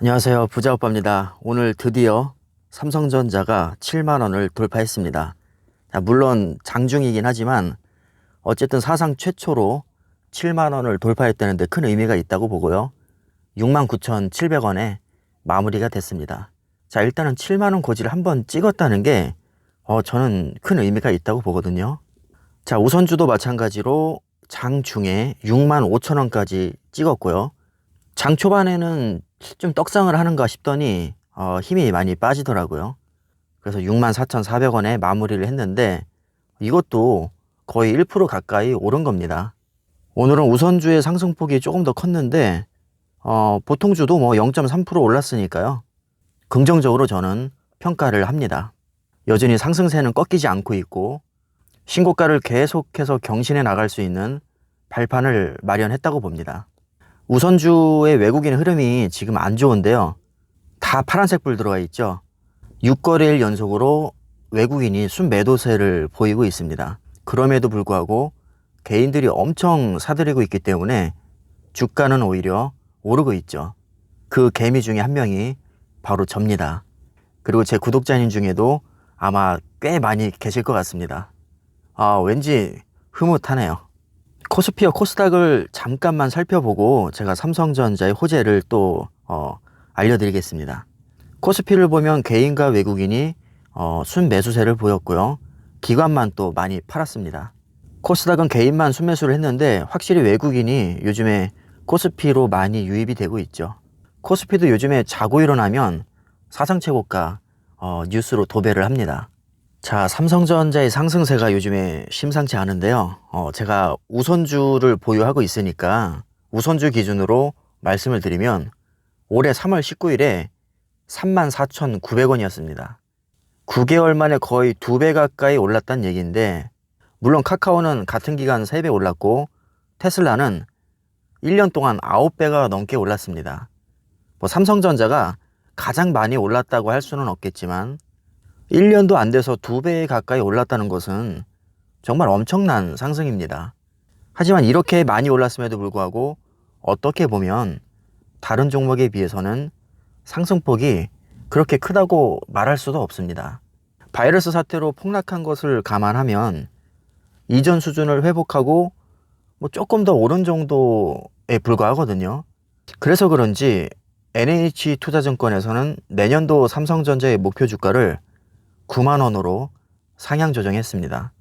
안녕하세요. 부자오빠입니다. 오늘 드디어 삼성전자가 7만원을 돌파했습니다. 자, 물론 장중이긴 하지만 어쨌든 사상 최초로 7만원을 돌파했다는데 큰 의미가 있다고 보고요. 69,700원에 마무리가 됐습니다. 자, 일단은 7만원 고지를 한번 찍었다는 게 어, 저는 큰 의미가 있다고 보거든요. 자, 우선주도 마찬가지로 장중에 6만 5천원까지 찍었고요. 장 초반에는 좀 떡상을 하는가 싶더니 어, 힘이 많이 빠지더라고요. 그래서 64,400원에 마무리를 했는데 이것도 거의 1% 가까이 오른 겁니다. 오늘은 우선주의 상승폭이 조금 더 컸는데 어, 보통주도 뭐 0.3% 올랐으니까요. 긍정적으로 저는 평가를 합니다. 여전히 상승세는 꺾이지 않고 있고 신고가를 계속해서 경신해 나갈 수 있는 발판을 마련했다고 봅니다. 우선주의 외국인 흐름이 지금 안 좋은데요. 다 파란색 불 들어가 있죠. 6거래일 연속으로 외국인이 순매도세를 보이고 있습니다. 그럼에도 불구하고 개인들이 엄청 사들이고 있기 때문에 주가는 오히려 오르고 있죠. 그 개미 중에 한 명이 바로 접니다. 그리고 제 구독자님 중에도 아마 꽤 많이 계실 것 같습니다. 아, 왠지 흐뭇하네요. 코스피와 코스닥을 잠깐만 살펴보고 제가 삼성전자의 호재를 또 어, 알려드리겠습니다. 코스피를 보면 개인과 외국인이 어, 순매수세를 보였고요. 기관만 또 많이 팔았습니다. 코스닥은 개인만 순매수를 했는데 확실히 외국인이 요즘에 코스피로 많이 유입이 되고 있죠. 코스피도 요즘에 자고 일어나면 사상 최고가 어, 뉴스로 도배를 합니다. 자, 삼성전자의 상승세가 요즘에 심상치 않은데요. 어, 제가 우선주를 보유하고 있으니까 우선주 기준으로 말씀을 드리면 올해 3월 19일에 34,900원이었습니다. 9개월 만에 거의 2배 가까이 올랐다는 얘기인데 물론 카카오는 같은 기간 3배 올랐고 테슬라는 1년 동안 9배가 넘게 올랐습니다. 뭐 삼성전자가 가장 많이 올랐다고 할 수는 없겠지만 1년도 안 돼서 2배 가까이 올랐다는 것은 정말 엄청난 상승입니다. 하지만 이렇게 많이 올랐음에도 불구하고 어떻게 보면 다른 종목에 비해서는 상승폭이 그렇게 크다고 말할 수도 없습니다. 바이러스 사태로 폭락한 것을 감안하면 이전 수준을 회복하고 뭐 조금 더 오른 정도에 불과하거든요. 그래서 그런지 NH 투자증권에서는 내년도 삼성전자의 목표 주가를 9만 원으로 상향 조정했습니다.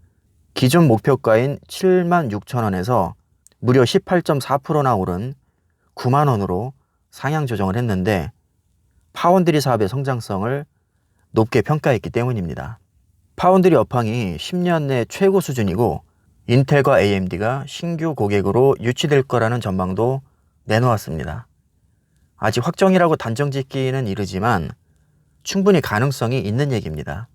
기존 목표가인 7만 6천 원에서 무려 18.4%나 오른 9만 원으로 상향 조정을 했는데 파운드리 사업의 성장성을 높게 평가했기 때문입니다. 파운드리 업황이 10년 내 최고 수준이고 인텔과 AMD가 신규 고객으로 유치될 거라는 전망도 내놓았습니다. 아직 확정이라고 단정 짓기는 이르지만 충분히 가능성이 있는 얘기입니다.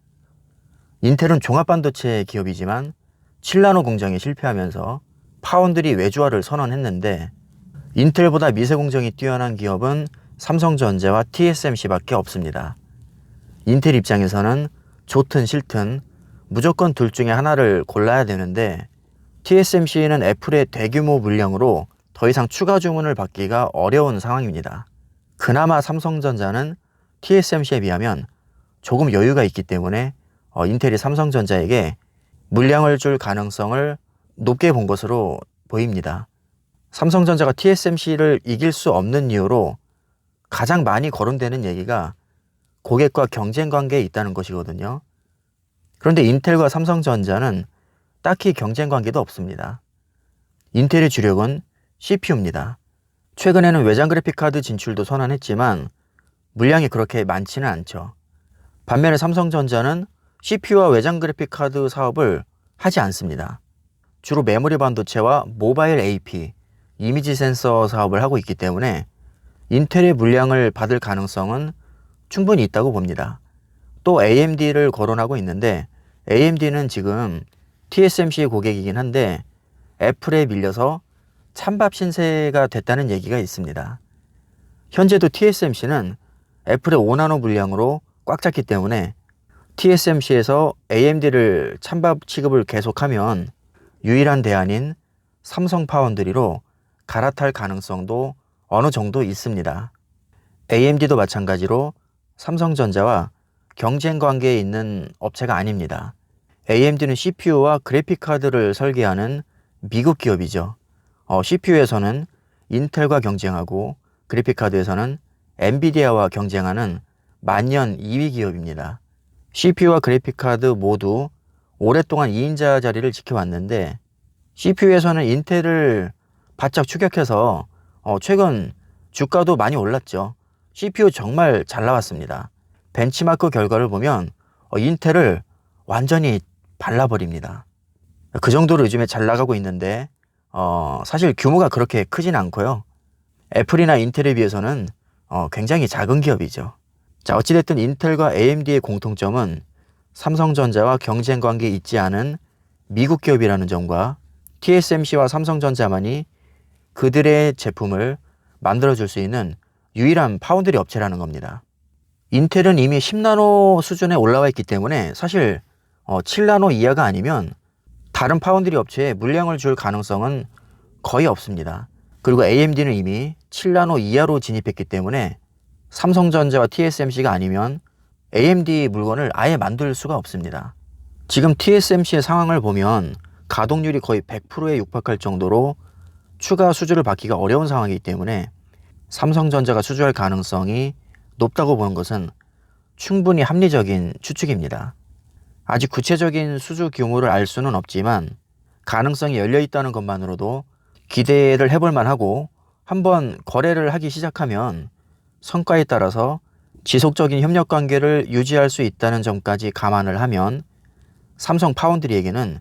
인텔은 종합반도체 기업이지만 7나노 공정에 실패하면서 파운드리 외주화를 선언했는데 인텔보다 미세 공정이 뛰어난 기업은 삼성전자와 TSMC밖에 없습니다. 인텔 입장에서는 좋든 싫든 무조건 둘 중에 하나를 골라야 되는데 TSMC는 애플의 대규모 물량으로 더 이상 추가 주문을 받기가 어려운 상황입니다. 그나마 삼성전자는 TSMC에 비하면 조금 여유가 있기 때문에 어, 인텔이 삼성전자에게 물량을 줄 가능성을 높게 본 것으로 보입니다. 삼성전자가 TSMC를 이길 수 없는 이유로 가장 많이 거론되는 얘기가 고객과 경쟁 관계에 있다는 것이거든요. 그런데 인텔과 삼성전자는 딱히 경쟁 관계도 없습니다. 인텔의 주력은 CPU입니다. 최근에는 외장 그래픽 카드 진출도 선언했지만 물량이 그렇게 많지는 않죠. 반면에 삼성전자는 CPU와 외장 그래픽 카드 사업을 하지 않습니다. 주로 메모리 반도체와 모바일 AP, 이미지 센서 사업을 하고 있기 때문에 인텔의 물량을 받을 가능성은 충분히 있다고 봅니다. 또 AMD를 거론하고 있는데 AMD는 지금 TSMC 고객이긴 한데 애플에 밀려서 찬밥 신세가 됐다는 얘기가 있습니다. 현재도 TSMC는 애플의 5나노 물량으로 꽉 찼기 때문에 TSMC에서 AMD를 찬밥 취급을 계속하면 유일한 대안인 삼성 파운드리로 갈아탈 가능성도 어느 정도 있습니다. AMD도 마찬가지로 삼성전자와 경쟁 관계에 있는 업체가 아닙니다. AMD는 CPU와 그래픽카드를 설계하는 미국 기업이죠. 어, CPU에서는 인텔과 경쟁하고 그래픽카드에서는 엔비디아와 경쟁하는 만년 2위 기업입니다. CPU와 그래픽카드 모두 오랫동안 2인자 자리를 지켜왔는데 CPU에서는 인텔을 바짝 추격해서 어, 최근 주가도 많이 올랐죠. CPU 정말 잘 나왔습니다. 벤치마크 결과를 보면 어, 인텔을 완전히 발라버립니다. 그 정도로 요즘에 잘 나가고 있는데 어, 사실 규모가 그렇게 크진 않고요. 애플이나 인텔에 비해서는 어, 굉장히 작은 기업이죠. 자, 어찌됐든 인텔과 AMD의 공통점은 삼성전자와 경쟁 관계에 있지 않은 미국 기업이라는 점과 TSMC와 삼성전자만이 그들의 제품을 만들어줄 수 있는 유일한 파운드리 업체라는 겁니다. 인텔은 이미 10나노 수준에 올라와 있기 때문에 사실 어, 7나노 이하가 아니면 다른 파운드리 업체에 물량을 줄 가능성은 거의 없습니다. 그리고 AMD는 이미 7나노 이하로 진입했기 때문에 삼성전자와 TSMC가 아니면 AMD 물건을 아예 만들 수가 없습니다. 지금 TSMC의 상황을 보면 가동률이 거의 100%에 육박할 정도로 추가 수주를 받기가 어려운 상황이기 때문에 삼성전자가 수주할 가능성이 높다고 보는 것은 충분히 합리적인 추측입니다. 아직 구체적인 수주 규모를 알 수는 없지만 가능성이 열려 있다는 것만으로도 기대를 해볼 만하고 한번 거래를 하기 시작하면 성과에 따라서 지속적인 협력 관계를 유지할 수 있다는 점까지 감안을 하면 삼성 파운드리에게는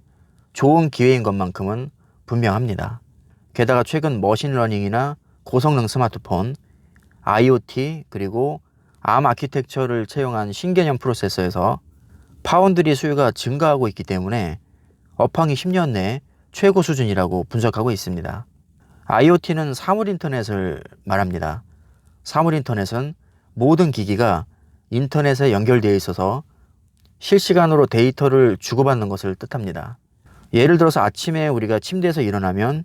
좋은 기회인 것만큼은 분명합니다. 게다가 최근 머신러닝이나 고성능 스마트폰, IoT 그리고 암 아키텍처를 채용한 신개념 프로세서에서 파운드리 수요가 증가하고 있기 때문에 업황이 10년 내 최고 수준이라고 분석하고 있습니다. IoT는 사물 인터넷을 말합니다. 사물 인터넷은 모든 기기가 인터넷에 연결되어 있어서 실시간으로 데이터를 주고받는 것을 뜻합니다. 예를 들어서 아침에 우리가 침대에서 일어나면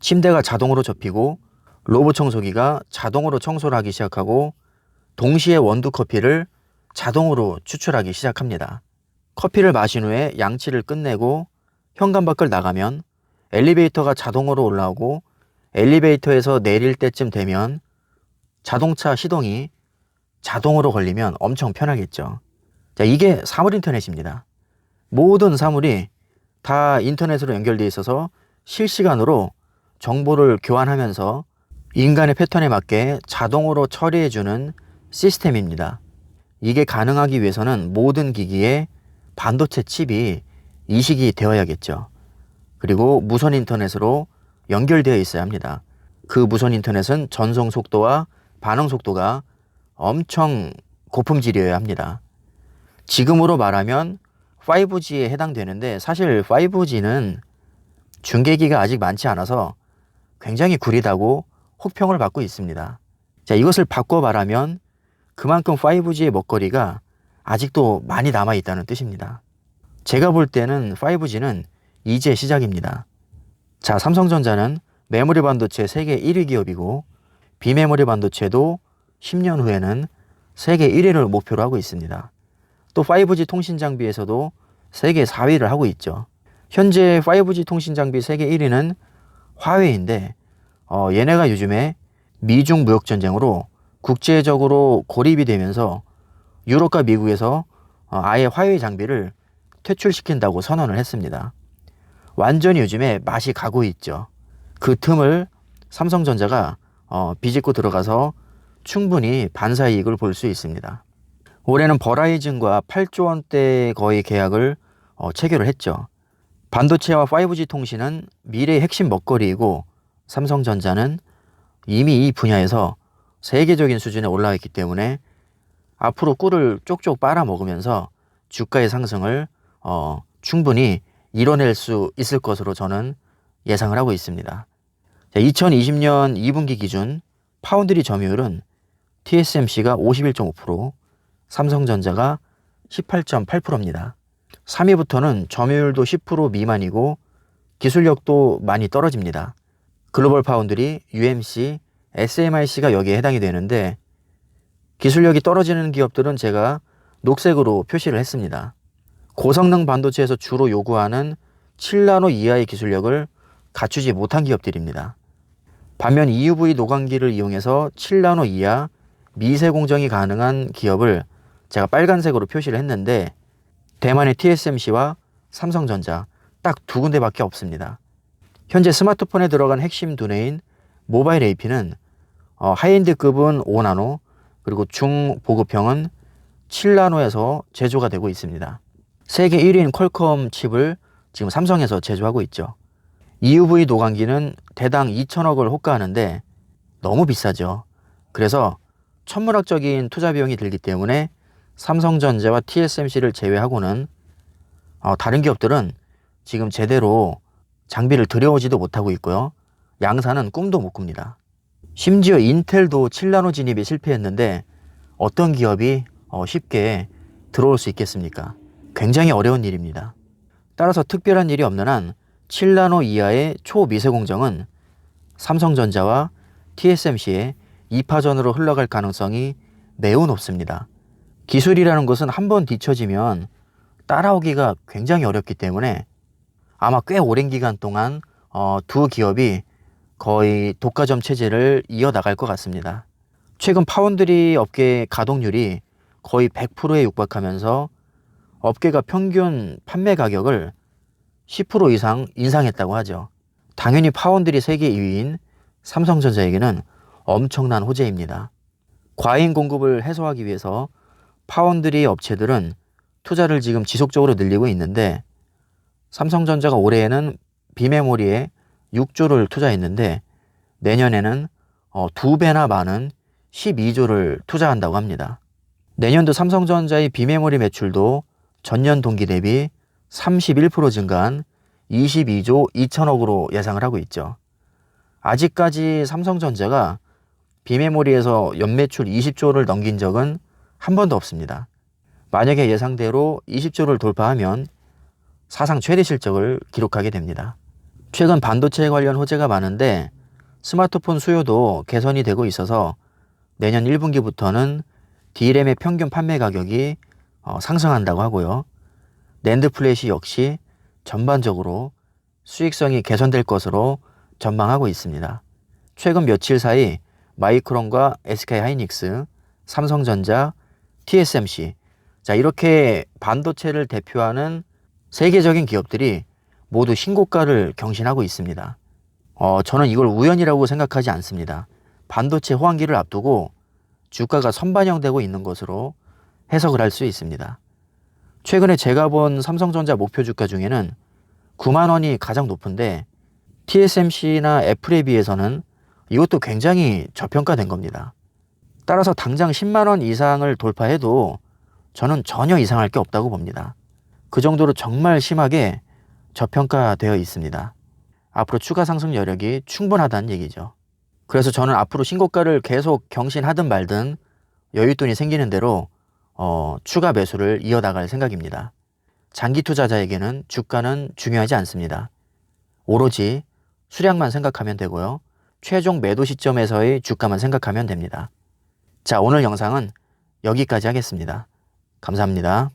침대가 자동으로 접히고 로봇 청소기가 자동으로 청소를 하기 시작하고 동시에 원두 커피를 자동으로 추출하기 시작합니다. 커피를 마신 후에 양치를 끝내고 현관 밖을 나가면 엘리베이터가 자동으로 올라오고 엘리베이터에서 내릴 때쯤 되면 자동차 시동이 자동으로 걸리면 엄청 편하겠죠. 자, 이게 사물 인터넷입니다. 모든 사물이 다 인터넷으로 연결되어 있어서 실시간으로 정보를 교환하면서 인간의 패턴에 맞게 자동으로 처리해주는 시스템입니다. 이게 가능하기 위해서는 모든 기기에 반도체 칩이 이식이 되어야겠죠. 그리고 무선 인터넷으로 연결되어 있어야 합니다. 그 무선 인터넷은 전송 속도와 반응 속도가 엄청 고품질이어야 합니다. 지금으로 말하면 5G에 해당되는데 사실 5G는 중계기가 아직 많지 않아서 굉장히 구리다고 혹평을 받고 있습니다. 자, 이것을 바꿔 말하면 그만큼 5G의 먹거리가 아직도 많이 남아 있다는 뜻입니다. 제가 볼 때는 5G는 이제 시작입니다. 자, 삼성전자는 메모리 반도체 세계 1위 기업이고 비메모리 반도체도 10년 후에는 세계 1위를 목표로 하고 있습니다. 또 5G 통신 장비에서도 세계 4위를 하고 있죠. 현재 5G 통신 장비 세계 1위는 화웨이인데 어, 얘네가 요즘에 미중 무역 전쟁으로 국제적으로 고립이 되면서 유럽과 미국에서 어, 아예 화웨이 장비를 퇴출시킨다고 선언을 했습니다. 완전히 요즘에 맛이 가고 있죠. 그 틈을 삼성전자가 어, 비집고 들어가서 충분히 반사 이익을 볼 수 있습니다. 올해는 버라이즌과 8조 원대 거의 계약을 어, 체결을 했죠. 반도체와 5G 통신은 미래의 핵심 먹거리이고 삼성전자는 이미 이 분야에서 세계적인 수준에 올라와 있기 때문에 앞으로 꿀을 쪽쪽 빨아 먹으면서 주가의 상승을 어, 충분히 이뤄낼 수 있을 것으로 저는 예상을 하고 있습니다. 자, 2020년 2분기 기준 파운드리 점유율은 TSMC가 51.5%, 삼성전자가 18.8%입니다. 3위부터는 점유율도 10% 미만이고 기술력도 많이 떨어집니다. 글로벌 파운드리, UMC, SMIC가 여기에 해당이 되는데 기술력이 떨어지는 기업들은 제가 녹색으로 표시를 했습니다. 고성능 반도체에서 주로 요구하는 7나노 이하의 기술력을 갖추지 못한 기업들입니다. 반면 EUV 노광기를 이용해서 7나노 이하 미세 공정이 가능한 기업을 제가 빨간색으로 표시를 했는데 대만의 TSMC와 삼성전자 딱 두 군데밖에 없습니다. 현재 스마트폰에 들어간 핵심 두뇌인 모바일 AP는 어, 하이엔드급은 5나노 그리고 중보급형은 7나노에서 제조가 되고 있습니다. 세계 1위인 퀄컴 칩을 지금 삼성에서 제조하고 있죠. EUV 노광기는 대당 2천억을 호가하는데 너무 비싸죠. 그래서 천문학적인 투자 비용이 들기 때문에 삼성전자와 TSMC를 제외하고는 어, 다른 기업들은 지금 제대로 장비를 들여오지도 못하고 있고요. 양산은 꿈도 못 꿉니다. 심지어 인텔도 7나노 진입에 실패했는데 어떤 기업이 어, 쉽게 들어올 수 있겠습니까? 굉장히 어려운 일입니다. 따라서 특별한 일이 없는 한 7나노 이하의 초미세 공정은 삼성전자와 TSMC의 2파전으로 흘러갈 가능성이 매우 높습니다. 기술이라는 것은 한 번 뒤처지면 따라오기가 굉장히 어렵기 때문에 아마 꽤 오랜 기간 동안 어, 두 기업이 거의 독과점 체제를 이어나갈 것 같습니다. 최근 파운드리 업계 가동률이 거의 100%에 육박하면서 업계가 평균 판매 가격을 10% 이상 인상했다고 하죠. 당연히 파운드리 세계 2위인 삼성전자에게는 엄청난 호재입니다. 과잉 공급을 해소하기 위해서 파운드리 업체들은 투자를 지금 지속적으로 늘리고 있는데 삼성전자가 올해에는 비메모리에 6조를 투자했는데 내년에는 어, 두 배나 많은 12조를 투자한다고 합니다. 내년도 삼성전자의 비메모리 매출도 전년 동기 대비 31% 증가한 22조 2천억으로 예상을 하고 있죠. 아직까지 삼성전자가 비메모리에서 연매출 20조를 넘긴 적은 한 번도 없습니다. 만약에 예상대로 20조를 돌파하면 사상 최대 실적을 기록하게 됩니다. 최근 반도체 관련 호재가 많은데 스마트폰 수요도 개선이 되고 있어서 내년 1분기부터는 D램의 평균 판매 가격이 어, 상승한다고 하고요. 낸드 플래시 역시 전반적으로 수익성이 개선될 것으로 전망하고 있습니다. 최근 며칠 사이 마이크론과 SK 하이닉스, 삼성전자, TSMC 자 이렇게 반도체를 대표하는 세계적인 기업들이 모두 신고가를 경신하고 있습니다. 어, 저는 이걸 우연이라고 생각하지 않습니다. 반도체 호황기를 앞두고 주가가 선반영되고 있는 것으로 해석을 할 수 있습니다. 최근에 제가 본 삼성전자 목표 주가 중에는 9만 원이 가장 높은데 TSMC나 애플에 비해서는 이것도 굉장히 저평가된 겁니다. 따라서 당장 10만 원 이상을 돌파해도 저는 전혀 이상할 게 없다고 봅니다. 그 정도로 정말 심하게 저평가되어 있습니다. 앞으로 추가 상승 여력이 충분하다는 얘기죠. 그래서 저는 앞으로 신고가를 계속 경신하든 말든 여윳돈이 생기는 대로 어, 추가 매수를 이어나갈 생각입니다. 장기 투자자에게는 주가는 중요하지 않습니다. 오로지 수량만 생각하면 되고요. 최종 매도 시점에서의 주가만 생각하면 됩니다. 자, 오늘 영상은 여기까지 하겠습니다. 감사합니다.